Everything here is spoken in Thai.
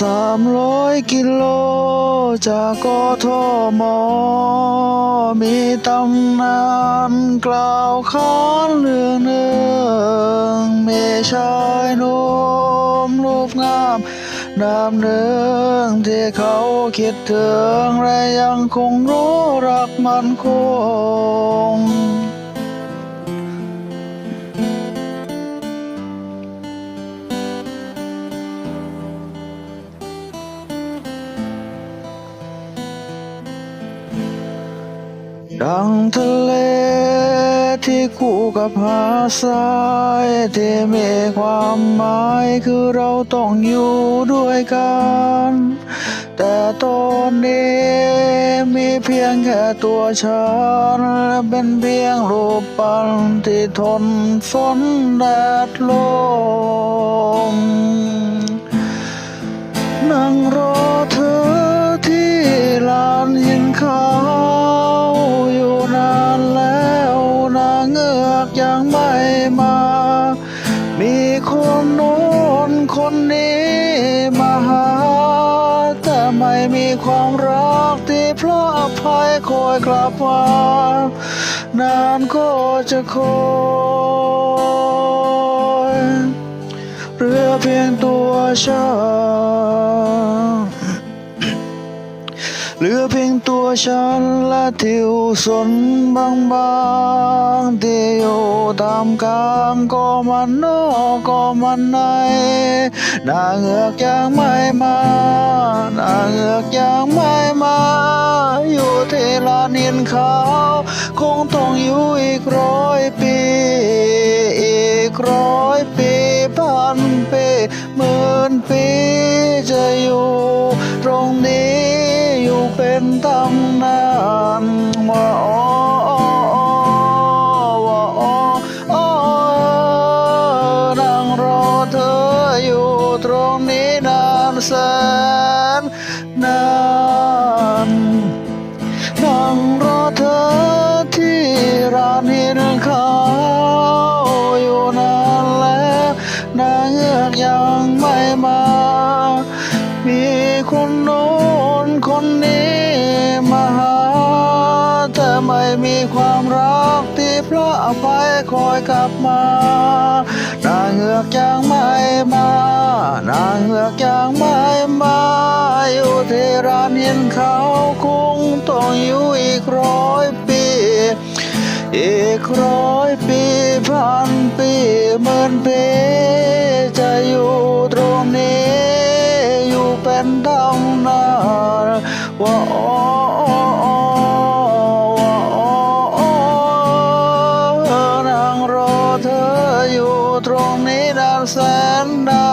สามร้อยกิโลจากกทม มีตำนานกล่าวขานเรื่องหนึ่งมีชายหนุ่มรูปงามนามหนึ่งที่เขาคิดถึงและยังคงรู้รักมันคง ดังทะเลที่คู่กับหาดทรายที่มีความหมายคือเราต้องอยู่ด้วยกัน แต่ตอนนี้มีเพียงแค่ตัวฉันและเป็นเพียงรูปปั้นที่ทนฝนแดดลม ม่มา มีคนโน้นคนนี้มาหา แต่ไม่มีความรักที่พระอภัยคอยกลับมานานก็จะคอยเหลือเพียงตัวฉัน อเพียงตัวฉันและทิวสนบางบางที่อยู่ตามกลางก็มันนอกก็มันในนางเงือกยังไม่มานางเงือกยังไม่มา อยู่ที่ลานินขาว คงต้องอยู่อีกร้อยปี อีกร้อยปีพันปีหมื่นปีจะอยู่ เป็นตำนานว่าอ๋อว่าอ๋ออ๋อนั่งรอเธออยู่ตรงนี้นานแสนนานนั่งรอเธอ มีความรักที่พระอภัยคอยกลับมานางเงือกยังไม่มานางเงือกยังไม่มาอยู่ที่ร้านหินเขาคงต้องอยู่อีกร้อยปี อีกร้อยปีพันปีหมื่นปีจะอยู่ตรงนี้ อยู่เป็นตำนานว่า แสนนา